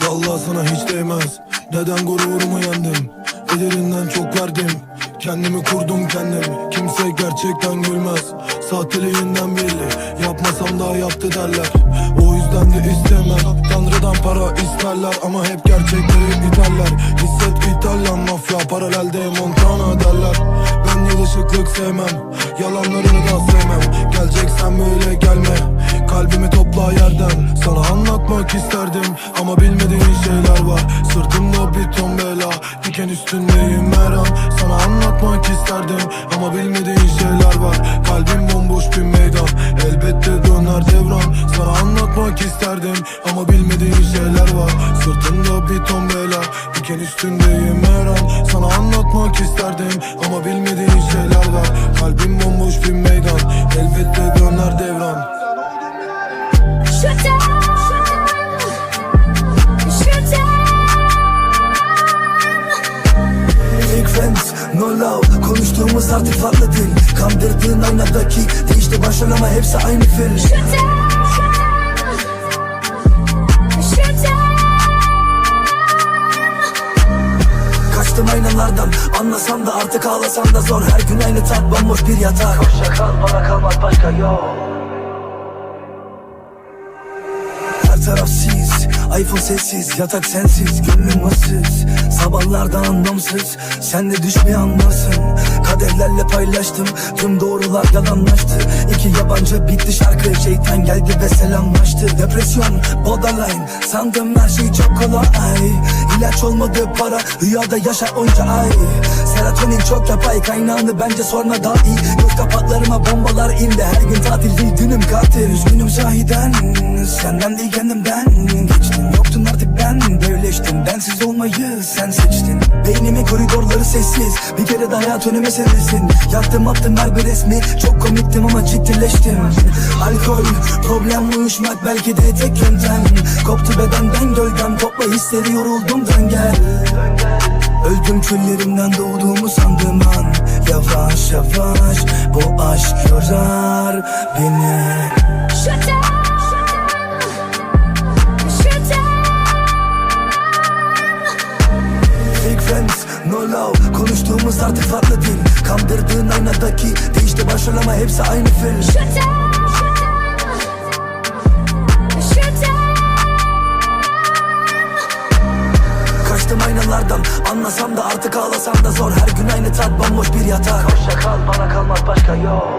Vallahi sana hiç değmez. Neden gururumu yendim. Ederinden çok verdim. Kendimi kurdum kendim. Kimse gerçekten gülmez. Sahteliğinden belli. Yapmasam daha yaptı derler. O yüzden de istemem. Tanrıdan para isterler Ama hep gerçekleri iterler. Hisset İtalyan mafya Paralelde Montana derler. Ben yılışıklık sevmem. Yalanlarını da sevmem. Geleceksen böyle gelme. Kalbimi topla yerden. Sana anlatmak isterdim Ama bilmediğin şeyler var. Sırtımda bir ton bela Diken üstündeyim her an. Sana anlatmak isterdim Ama bilmediğin şeyler var. Kalbim bomboş bir meydan Elbette döner devran. Sana anlatmak isterdim Ama bilmediğin şeyler var. Sırtımda bir ton bela Diken üstündeyim her an. Sana anlatmak isterdim Ama bilmediğin şeyler var friends, no love. Konuştuğumuz artık farklı dil. Kandırdığın aynadaki Değişti başlar ama hepsi aynı film. Kaçtım aynalardan. Anlasam da artık ağlasam da zor. Her gün aynı tat bomboş bir yatak. Hoşça kal bana kalmaz başka yol. Her taraf sis iPhone sessiz Yatak sensiz Gönlüm ıssız. Sabahlarda anlamsız Sen de düş bir anlarsın Kaderlerle paylaştım Tüm doğrular yalanlaştı. İki yabancı bitti şarkı Şeytan geldi ve selamlaştı. Depresyon borderline Sandım her şey çok kolay. İlaç olmadı para Rüyada yaşa onca ay. Serotonin çok yapay Kaynağını bence sorma daha iyi. Göz kapaklarıma bombalar indi Her gün tatil değil günüm katil. Üzgünüm sahiden Senden değil kendimden. Geçtim bensiz olmayı sen seçtin. Beynimin koridorları sessiz. Bir kere de hayat önüme serilsin. Yaktım attım her bir resmi. Çok komiktim ama ciddileştim. Alkol problem uyuşmak belki de tek yöntem. Koptu bedenden gölgem Topla hisleri yoruldumdan gel. Öldüm küllerimden doğduğumu sandığım an. Yavaş yavaş bu aşk yorar beni. Je Konuştuğumuz artık farklı dil. Kandırdığın aynadaki Değişti başrol ama hepsi aynı film. T'aime. Kaçtım aynalardan Anlasam da artık ağlasam da zor. Her gün aynı tat bomboş bir yatak. Hoşça kal bana kalmaz başka yol